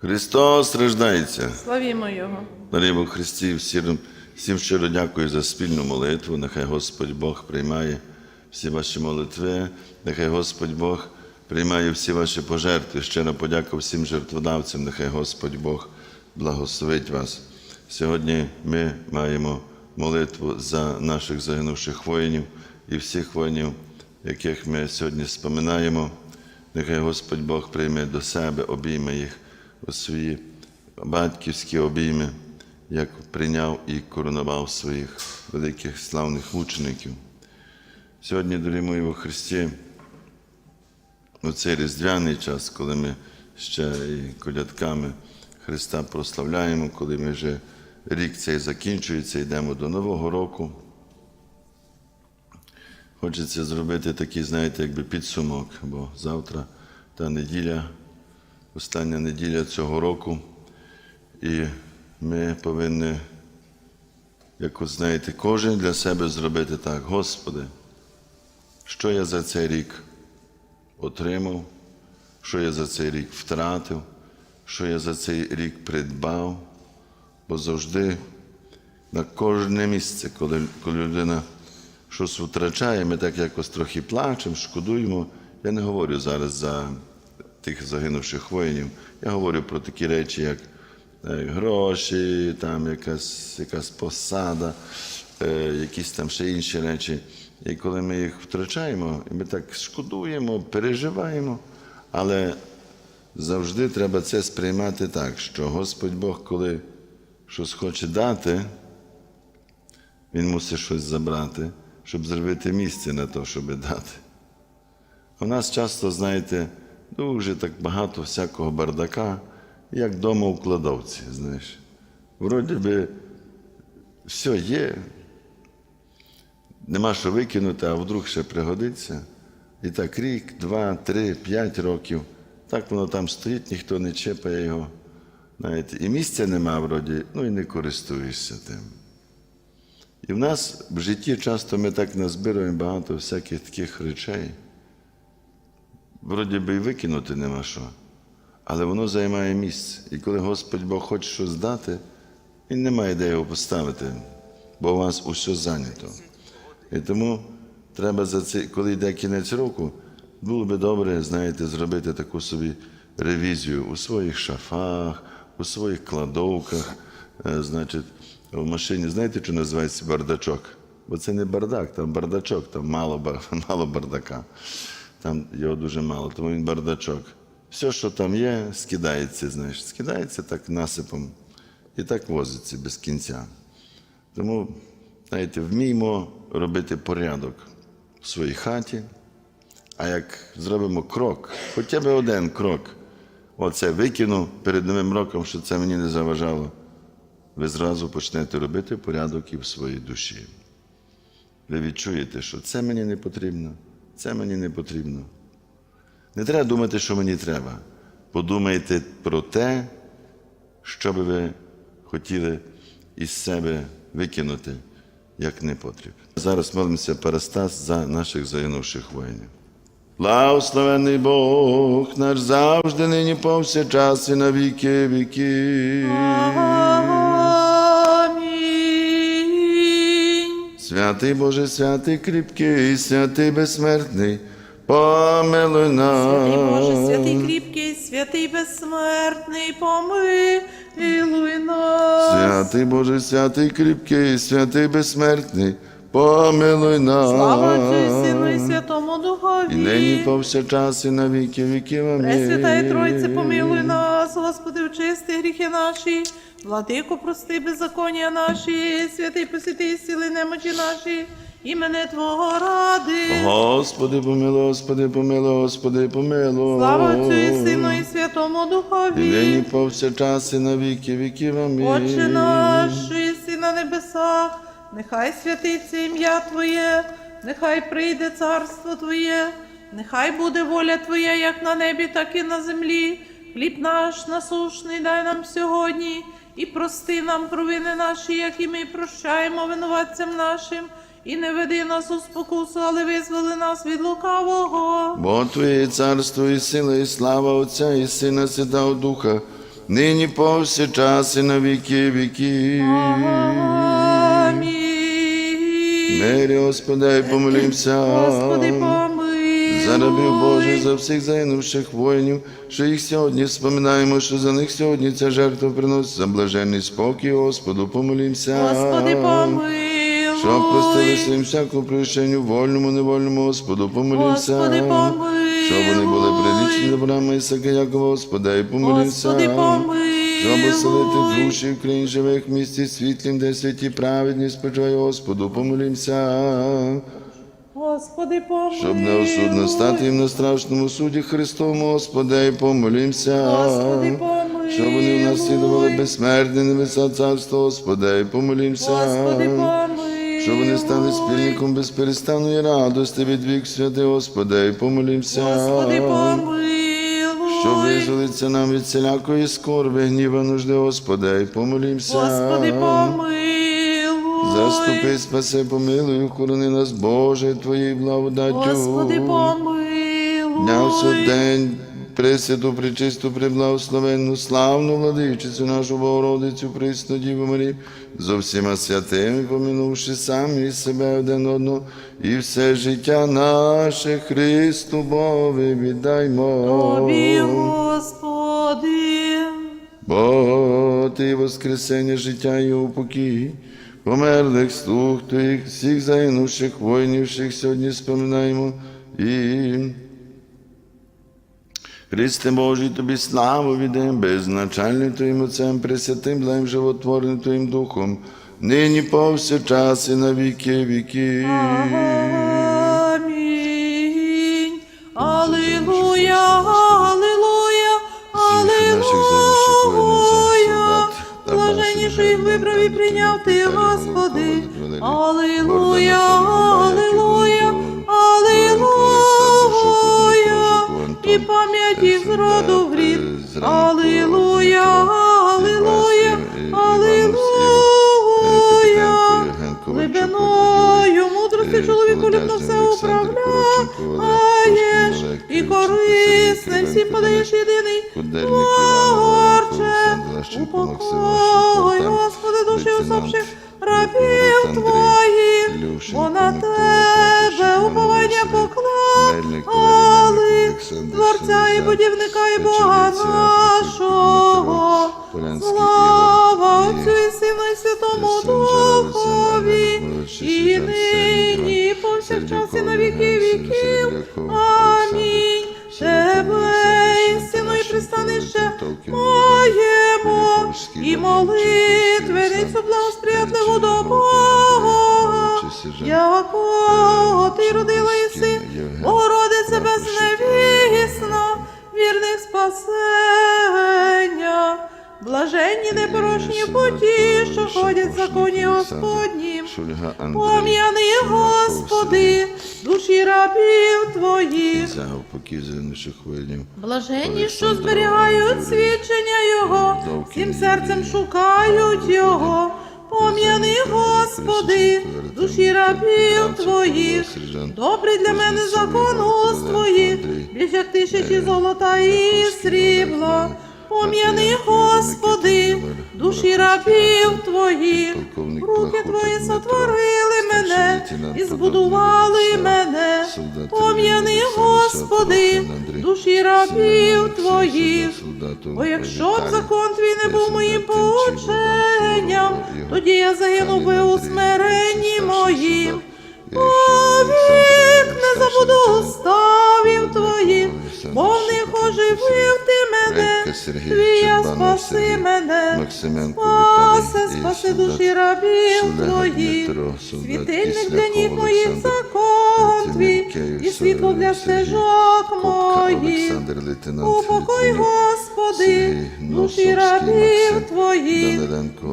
Христос страждається. Славімо Його. Дорогому Христі, всім, всім щиро дякую за спільну молитву. Нехай Господь Бог приймає всі ваші молитви. Нехай Господь Бог приймає всі ваші пожертви. Щиро подяка всім жертводавцям. Нехай Господь Бог благословить вас. Сьогодні ми маємо молитву за наших загинувших воїнів і всіх воїнів, яких ми сьогодні споминаємо. Нехай Господь Бог прийме до себе, обійме їх у свої батьківські обійми, як прийняв і коронував своїх великих славних мучеників. Сьогодні, дорогі мої у Христі, у цей різдвяний час, коли ми ще і колядками Христа прославляємо, коли ми вже рік цей закінчується, йдемо до Нового року. Хочеться зробити такий, знаєте, якби підсумок, бо завтра та неділя, остання неділя цього року, і ми повинні, як от знаєте, кожен для себе зробити так, Господи, що я за цей рік отримав, що я за цей рік втратив, що я за цей рік придбав, бо завжди на кожне місце, коли, коли людина щось втрачає, ми так якось трохи плачемо, шкодуємо. Я не говорю зараз за тих загинувших воїнів. Я говорю про такі речі, як е, гроші, там якась, якась посада, е, якісь там ще інші речі. І коли ми їх втрачаємо, ми так шкодуємо, переживаємо, але завжди треба це сприймати так, що Господь Бог, коли щось хоче дати, він мусить щось забрати, щоб зробити місце на те, щоб дати. У нас часто, знаєте, дуже так багато всякого бардака, як вдома у кладовці, знаєш. Вроді би, все є, нема що викинути, а вдруг ще пригодиться. І так рік, два, три, п'ять років. Так воно там стоїть, ніхто не чепає його. Знаєте, і місця нема вроді, ну і не користуєшся тим. І в нас в житті часто ми так назбираємо багато всяких таких речей. Вроді би і викинути нема що, але воно займає місце. І коли Господь Бог хоче щось дати, Він не має де його поставити, бо у вас усе зайнято. І тому треба за це, коли йде кінець року, було би добре, знаєте, зробити таку собі ревізію у своїх шафах, у своїх кладовках, е, значить, в машині, знаєте, що називається бардачок? Бо це не бардак, там бардачок, там мало, мало бардака. Там його дуже мало, тому він бардачок. Все, що там є, скидається, знаєш, скидається так насипом і так возиться без кінця. Тому, знаєте, вміємо робити порядок в своїй хаті, а як зробимо крок, хоча б один крок, оце викину перед Новим роком, що це мені не заважало, ви зразу почнете робити порядок і в своїй душі. Ви відчуєте, що це мені не потрібно, це мені не потрібно. Не треба думати, що мені треба. Подумайте про те, що би ви хотіли із себе викинути, як не потріб. Зараз молимося Парастас за наших загинувших воїнів. Благословений Бог наш завжди, нині повсякчас і на віки віків. Святий Боже, святий кріпкий, святий безсмертний, помилуй нас. Святий Боже, святий кріпкий, святий безсмертний, помилуй нас. Святий Боже, святий кріпкий, святий безсмертний, помилуй нас. Слава Отцю і Сину і Святому Духові. І нині повсякчас і на віки віків. Амінь. Пресвятая Тройце, помилуй нас, Господи, очисти гріхи наші, владико, прости беззаконня наші, святий посвяти сили немочі наші, імене Твого ради. Господи, помилуй, Господи, помилуй, Господи, помилуй. Слава Отцю і Сину і Святому І Духові. нині повсякчас і на віки віків. Амінь. Отче наш, що єси на небесах, нехай святиться ім'я Твоє, нехай прийде царство Твоє, нехай буде воля Твоя, як на небі, так і на землі. Хліб наш насушний дай нам сьогодні, і прости нам провини наші, як і ми прощаємо винуватцям нашим. І не веди нас у спокусу, але визволи нас від лукавого. Бо Твоє царство і сила, і слава Отця і Сина Святого Духа, нині повсякчас і на віки віки. Амінь. Мирі, Господи, помолімся. Господи, помилуй. За рабів Божих, за всіх загинувших воїнів, що їх сьогодні споминаємо, що за них сьогодні ця жертва приносить за блаженний спокій, Господу, помолімся. Господи, помилуй. Щоб простили своїм всяку прощенню, вольному, невольному, Господу, помолімся. Господи, помилуй. Щоб вони були прилічні добрами Ісака Якова, Господи, помолімся. Господи, помилуй. Щоб оселити душі в країн живих місті світлім, де святі праведні спочиває, Господу, помолімся. Господи, помилуй. Щоб неосудно стати їм на страшному суді Христовому, Господи, помолімся. Господи, помилуй. Щоб вони наслідували безсмертне небеса царство, Господи, помолімся. Господи, помилуй. Щоб вони стали спільником безперестанної радости від вік святи, Господи, помолімся. Господи, помилуй. Щоб визволиться нам від всілякої скорби, гніва нужди, Господи, помолімся. Господи, помилуй. Заступи, спаси, помилуй, охорони нас, Боже, Твоєю благодаттю. Господи, помилуй. Дня в день, Пресвяту, пречисту, преблагословенну, славну владичицю нашу Богородицю, присну Діву Марію, зо всіма святими, помінувши самі себе один одного, і все життя наше Христу Бові віддаймо. Тобі, Господи. Бо Ти воскресення життя і упокій, померлих слуг Твоїх, всіх загинувших воїнів, всіх сьогодні споминаємо і. Христе Божий, Тобі славу віддаємо, беззначальним Твоїм Отцем, Пресвятим, Блем, животворним Твоїм Духом, нині повсякчас і на віки віки. Блаженніший вибрав і прийняв ти, Господи. Богдана алілуя, алілуя. І пам'ять їх з роду в рід. Зранку, Алілуя, алілуя, алілуя. Глибиною мудрості чоловіку любно все управляєш, і корисне всім подаєш єдиний Творче. Упокой, Господи, душі усопших рабів Твоїх, бо на Тебе уповання поклали, Творця і будівника і Бога нашого. Слава Отцю і Сину і Святому Духові, і нині, і повсякчас, і на віки віків. Амінь. Блаженні непорочні путі, що ходять в законі Господнім. Пом'яни, Господи, душі рабів Твоїх. Блаженні, що зберігають свідчення Його, всім серцем шукають Його. Пом'яни, Господи, душі рабів Твоїх. Добрий для мене закон уст Твоїх, більш як тисячі золота і срібла. Пом'яни, Господи, душі рабів Твоїх. Руки Твої сотворили мене і збудували мене. Пом'яни, Господи, душі рабів Твоїх. Бо якщо б закон твій не був моїм поученням, тоді я загинув би у смиренні моїм. Повік не забуду уставів твоїх, бо в них оживив ти мене, твія спаси мене, спаси, спаси душі рабів твоїх, світильник для ніг моїх закон твій, і світло для стежок моїх. Упокой, Господи, душі рабів Твоїх.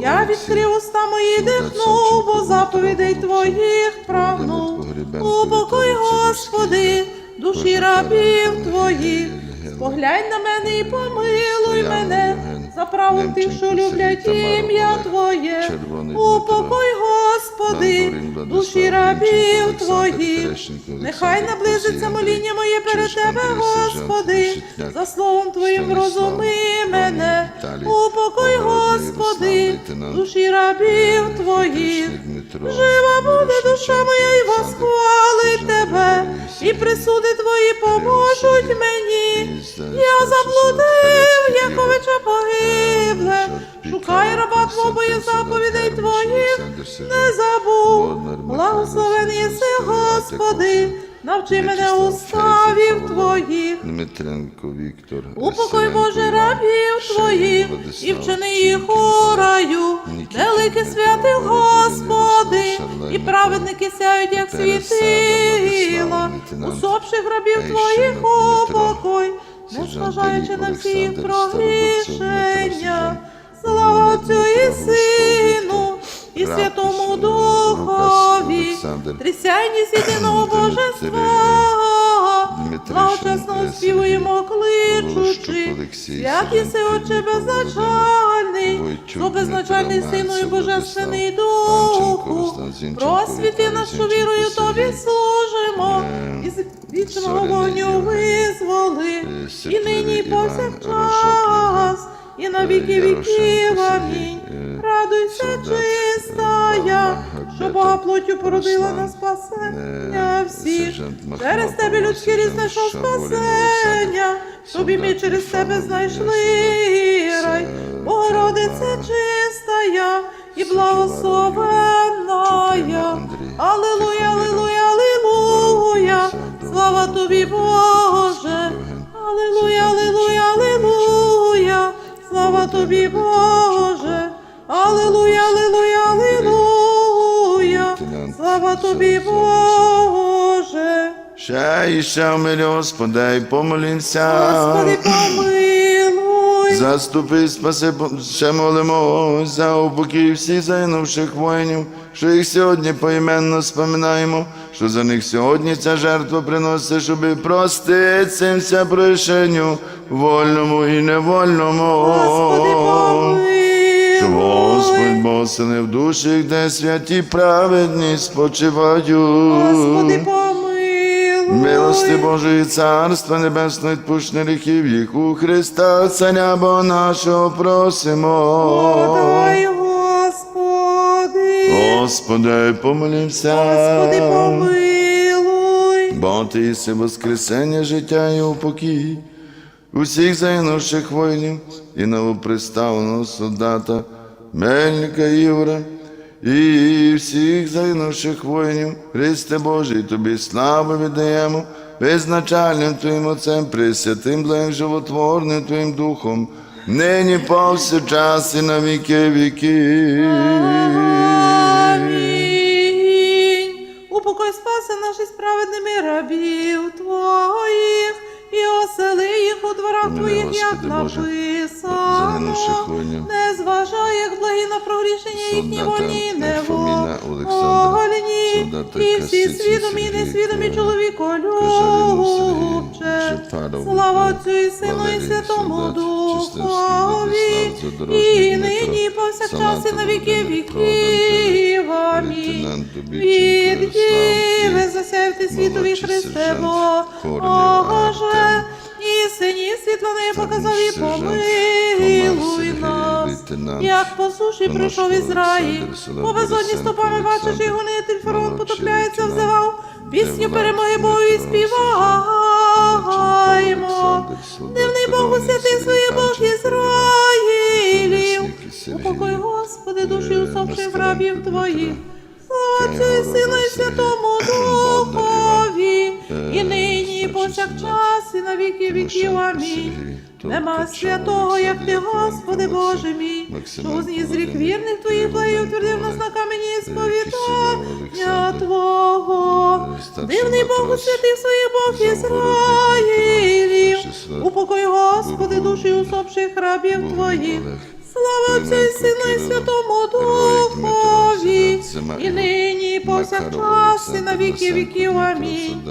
Я відкрив уста мої, дихнув, бо заповідей Твоїх прагнув. Упокой, Господи, душі рабів Твоїх. Поглянь на мене і помилуй мене, за правом тих, що люблять ім'я Твоє. Упокой, Господи, душі рабів Твоїх. Нехай наблизиться моління моє перед Тебе, Господи, за словом Твоїм розуми мене, упокой, Господи, душі рабів Твоїх. Жива буде душа моя і восхвалить тебе, і присуди твої поможуть мені. Я заблудив, Не забув, Михайло, єси, Господи, навчи мене уставів Твоїх. Дмитренко Віктор, Упокой, Боже, рабів Твоїх, і вчини їх у раю, святий Володимир Господи, і праведники сяють, як світила, усопших рабів Твоїх упокой, не зважаючи на всі їх Олександр, Староборцев прогрішення. Слава Отцю і Сину, і Святому Духові, Олександр, єдиного Божества, благочесно співуємо кличучи, Олексій, святий Отче беззначальний, що беззначальний Сину і Божественний Духу, просвіти нас, вірою Тобі служимо, е, і з вічного вогню визволи, е, і нині повсякчас, і на віки віків, амінь. е, Радуйся, е, чистая, що Бога плоттю породила на спасення е, всіх. Через тебе сержант різне, що спасення, тобі ми через тебе знайшли рай, Богородиця чистая і благословенная. Аллилуйя, аллилуйя, аллилуйя, слава тобі, Боже. Аллилуйя, аллилуйя, аллилуйя, слава тобі, Боже. Аллилуйя, аллилуйя, аллилуйя, слава тобі, Боже. Ще і ще вмилі, Господи, і помолімся. Господи, помилуй. Заступи, спаси, ще молимо за упокій всіх загинувших воїнів, що їх сьогодні поіменно споминаємо, що за них сьогодні ця жертва приносить, щоб простити цим прощенню, вольному і невольному. Господи, Щоб Господь помилуй. Бог сини в душі, де святі праведні спочивають. Господи, помилуй. Милости Божої Царства Небесного відпущення гріхів їх у Христа, Царя Бога нашого просимо. Господи. Господи, помолімся. Господи, помилуй. Бо ти єси воскресення, життя і упокій. Усіх загинувших воїнів і новоприставленого солдата Мельника Ігора, і всіх загинувших воїнів, Христе Божий, тобі славу віддаємо, безначальним Твоїм Отцем, пресвятим, благим животворним Твоїм Духом, нині повсякчас і на віки віки. Упокой наші справедними рабів Твоїх, і осели їх у дворах Помилуй, Твоїх, як Боже, написано. воїнів. Не зважай, як благі на прогрішення їхні вольні і Фоміна Олександра, невольні, солдата і всі свідомі і несвідомі Ко- чоловіколюбче. Сергій, Жепаров, Слава Отцю і Сину і Святому солдат, І нині повсякчас і на віки віків. Амінь. Від Діви і світові Христе Боже, і сині світланої показав і помилуй нас. Як по суші прийшов Ізраїль, по безодні стопами бачиш і гонитель фараон потопляється, лейтенант взивав, пісню перемоги і співаємо. Дивний Бог святий своє Бог Ізраїлів. Упокой, Господи, душі е, усопших рабів Твоїх. Слава Отцю і Сину і Святому Духові, і е, нині і повсякчас, і на віки віків. Амінь. Нема святого, як ти, Господи Боже мій, що узніс рік вірних твоїх Кривоненко утвердив нас на камені Дивний Бог святих своїх Бог Ізраїлів. Дмитро, Упокой, Господи, душі усопших рабів Твоїх. Слава Отцю і Сину і Святому Духові, і нині, і повсякчас, і на віки віків. Амінь.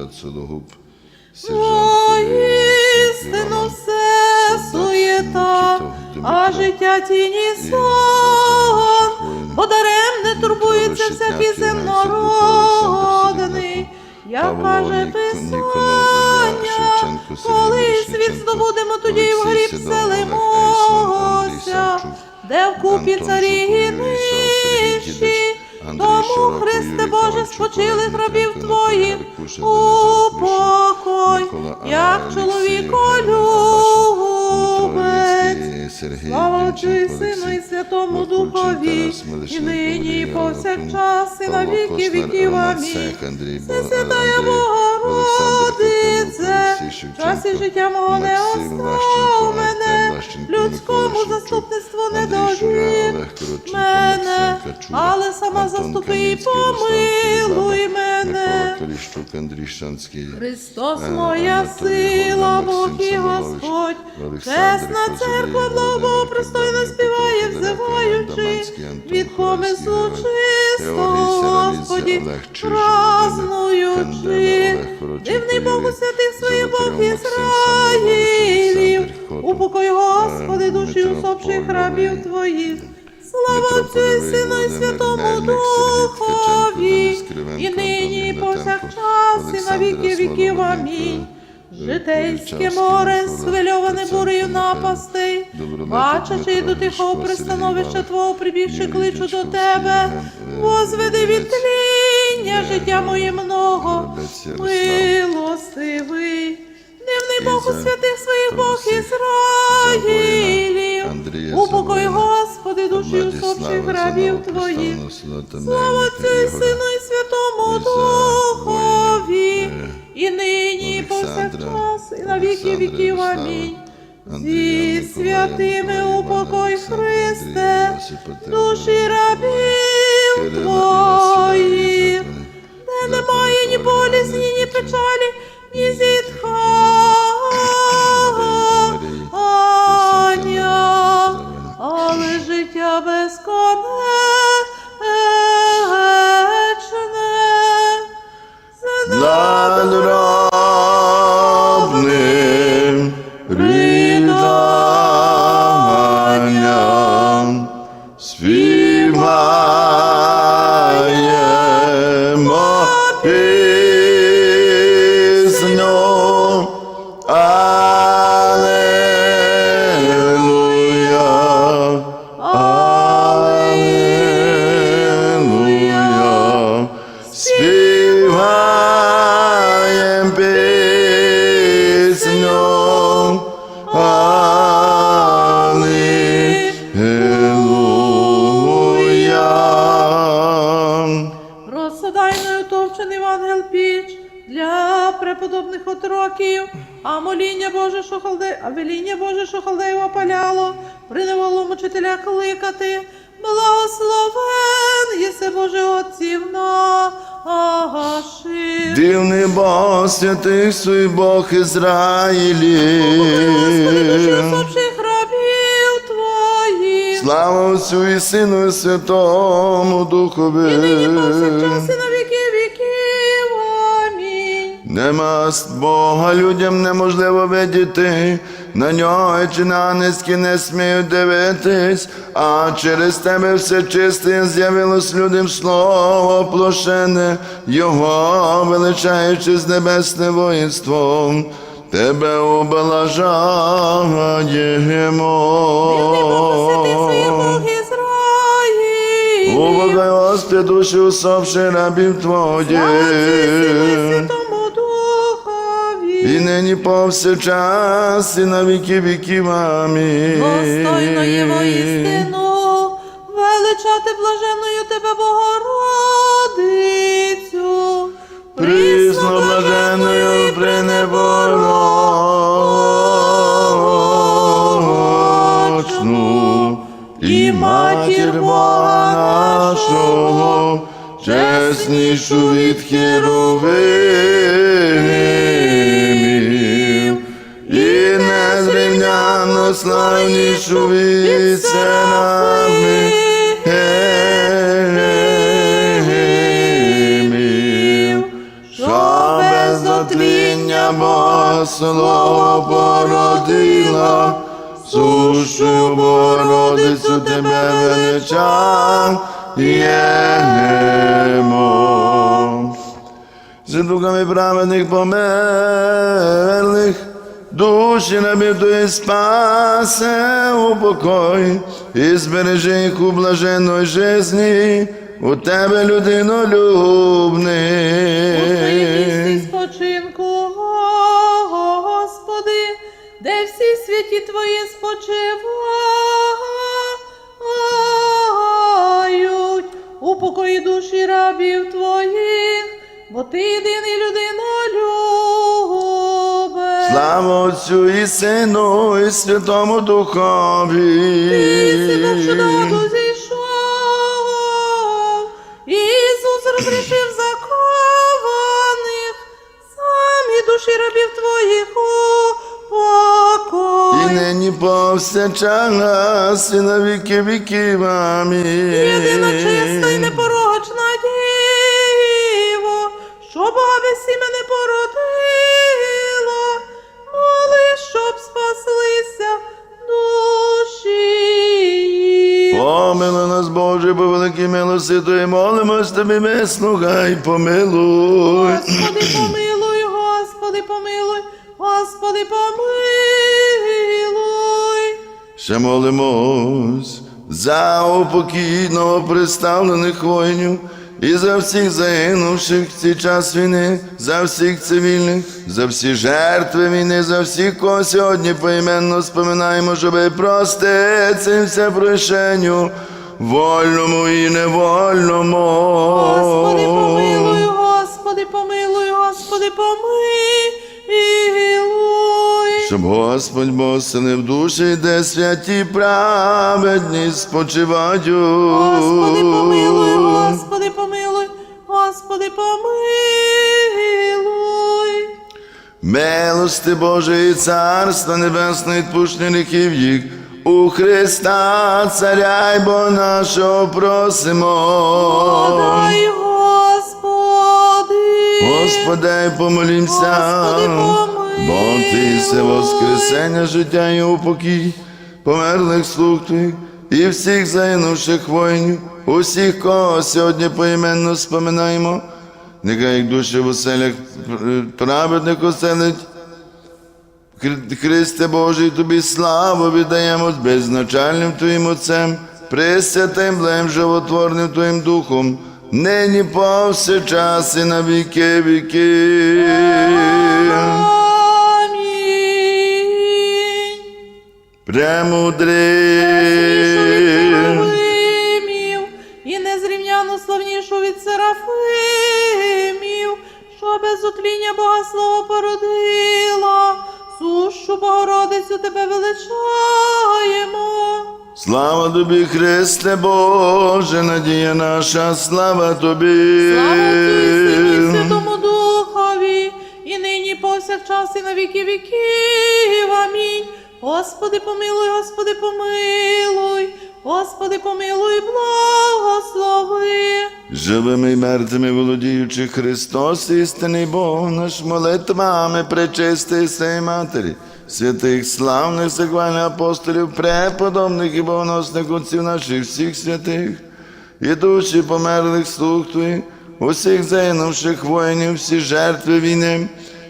Воістину все суєта, а життя тіні сон, бо даремне турбується Дмитро всякий Решетняк, Як каже Писання, коли світ здобудемо, тоді в гріб селимося. де вкупі царі і Андрій Тому, Христе Боже, спочили рабів Твоїх, у Микола як Алексєєв, Сергій Слава Отцю і Сину і Святому Духові, і нині, і повсякчас, і на віки віків. Амінь. Олександр Богородице, в часі життя мого не остав мене, людському заступництву не Коротченко, мене, але сама заступи і помилуй мене. Христос Е, моя сила, Бог і Господь. Чесна церква, благо пристойно співає, взиваючи від помислу чистого, Господі, празнуючи. Дивний Бог у святих своїх Бог Ізраїлів. Упокой, Господи, е, душі усопших рабів Твоїх. Слава Отцю і Сину і Святому Духові, і нині, і повсякчас, і на віки віків. Амінь. Юрій Житейське море, схвильоване бурею напастей, бачачи до тихого пристановища Твого прибігши, кличу до Тебе, е, возведи від тління е, життя моє много, милостивий. Дивний Бог святих своїх Бог Ізраїлів. Упокой, Господи, душі усопших рабів Твоїх. Слава і Сину і Святому Духові, і нині, і повсякчас, і на віки віків. Амінь. Зі святими упокой, Христе, душі рабів Твоїх, де немає ні болісні, ні печалі, ні Марії, святий свій Бог Ізраїлі. Господи, рабів твоїх. Слава Отцю і Сину і Святому Духові. І нині повсякчас і на віки віків. Амінь. Нема Бога людям неможливо видіти, на нього чи на низькі не сміють дивитись, а через тебе все чисте з'явилось людям слово плошене, його величаючи з небесним воїнством. Тебе облажаємо. Убогай, Господи, душі усопши рабів і і Твоїх. І нині повсякчас, і на віки віків. Амінь. Достойно є воістину, величати блаженною тебе Богородицю. Присно блаженою пренеборочну, і матір Бога нашого, чеснішу від херовимів, незрівняно славнішу від серафимів. Що без дотління Бога слово породила, сущу Богородицю тебе величаємо. З духами праведних померлих, душі набитої спасе упокой і збережи їх у блаженної жизні, у тебе людинолюбний. У твоїй спочинку, Господи, де всі святі Твої спочивають, упокої душі рабів Твоїх, бо Ти Отцю і Сину, і Святому Духові. Ти чудово зійшов, Ісус розрішив закованих, самі душі рабів твоїх І нині повсякчас, і на віки віків. Амінь. Єдина чиста і великій молимось Тобі, вислухай, помилуй. Господи, помилуй, Господи, помилуй, Господи, помилуй. Ще молимось за упокійного представлених воїнів і за всіх загинувших в цей час війни, за всіх цивільних, за всі жертви війни, за всіх, кого сьогодні поіменно споминаємо, щоб прости цим все прощенню, вольному і невольному. Господи, помилуй, Господи, помилуй, Господи, помилуй. Щоб Господь Бог сили в душі, де святі праведні спочивають. Господи, помилуй, Господи, помилуй, Господи, помилуй. Милости Божої Царства Небесної відпущення гріхів їх. У Христа, Царя й Бога нашого просимо. Подай, Господи. Господи, помолімся, Господи, помилуй. бо Ти се воскресення, життя і упокій, померлих слуг Твоїх і всіх загинувших воїнів, усіх, кого сьогодні поіменно споминаємо, нехай їх душі в оселях праведних оселить. Хри- Христе Божий, Тобі славу віддаємо з беззначальним Твоїм Отцем, пресвятим, блем животворним Твоїм Духом, нині повсякчас і на віки віки. Амінь. Премудрий. Богородицю тебе величаємо. Слава тобі, Христе Боже, надія наша, слава тобі. Слава Тобі, Святому Духові, і нині повсякчас і на віки віків. Амінь. Господи, помилуй, Господи, помилуй, Господи, помилуй, благослови. Живими і мертвими володіючи Христос, істинний Бог наш молитвами пречистої Сей Матері, святих славних захвальних апостолів, преподобних і богоносних отців наших всіх святих, і душі померлих слуг Твоїх, усіх загинувших воїнів, всі жертви війни,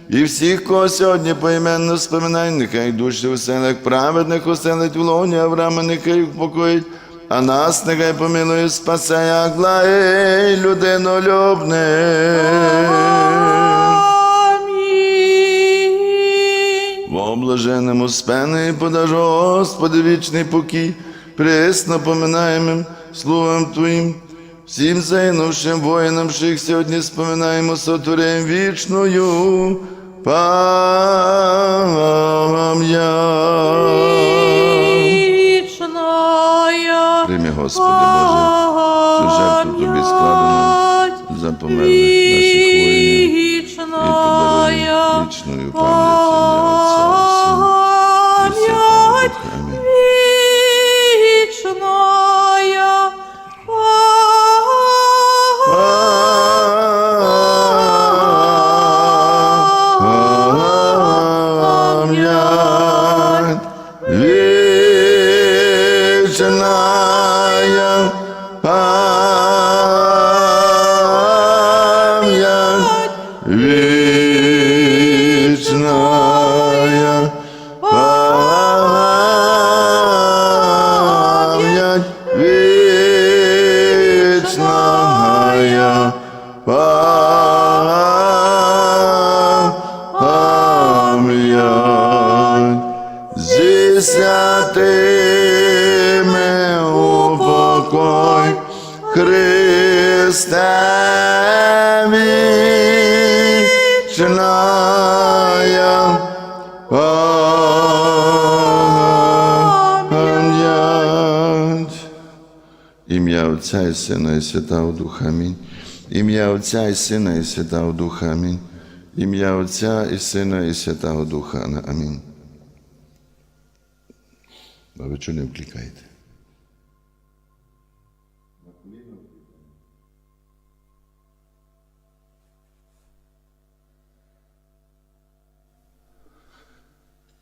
і всіх, кого сьогодні поіменно споминай, нехай душі у селах праведних оселить в лоні Авраама, нехай їх покоїть, а нас нехай помилує, спасе, як благий людинолюбний. Амінь. Во блаженному спени подажу, Господи, вічний покій, присно поминаємим слугам Твоїм, всім загинувшим воїнам, що сьогодні споминаємо, сотворим вічною пам'ять. Прийми, Господи Боже, цю жертву Тобі складено за померлих наших воїнів і подаруй вічною пам'ять Отця Христе вічная. Амінь. Ім'я Отця і Сина і Святого Духа. Амінь. Ім'я Отця і Сина і Святого Духа. Амінь. Ім'я Отця і Сина і Святого Духа. Амінь. А ви чого не вкликаєте?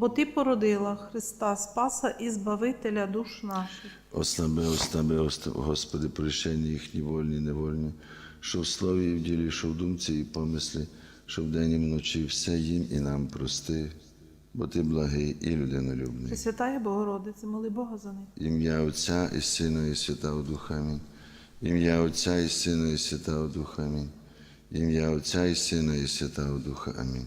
бо Ти породила Христа Спаса і Збавителя душ наших. Ослаби, ослаби, оста- Господи, прощення їхні вольні, і невольні, що в слові і в ділі, що в думці і помислі, що вдень і вночі все їм і нам прости, бо ти благий і людинолюбний. Пресвятая Богородице, моли Бога за них. Ім'я Отця і Сина і Святого Духа. Амінь. Ім'я Отця і Сина і Святого Духа. Амінь. Ім'я Отця і Сина і Святого Духа. Амінь.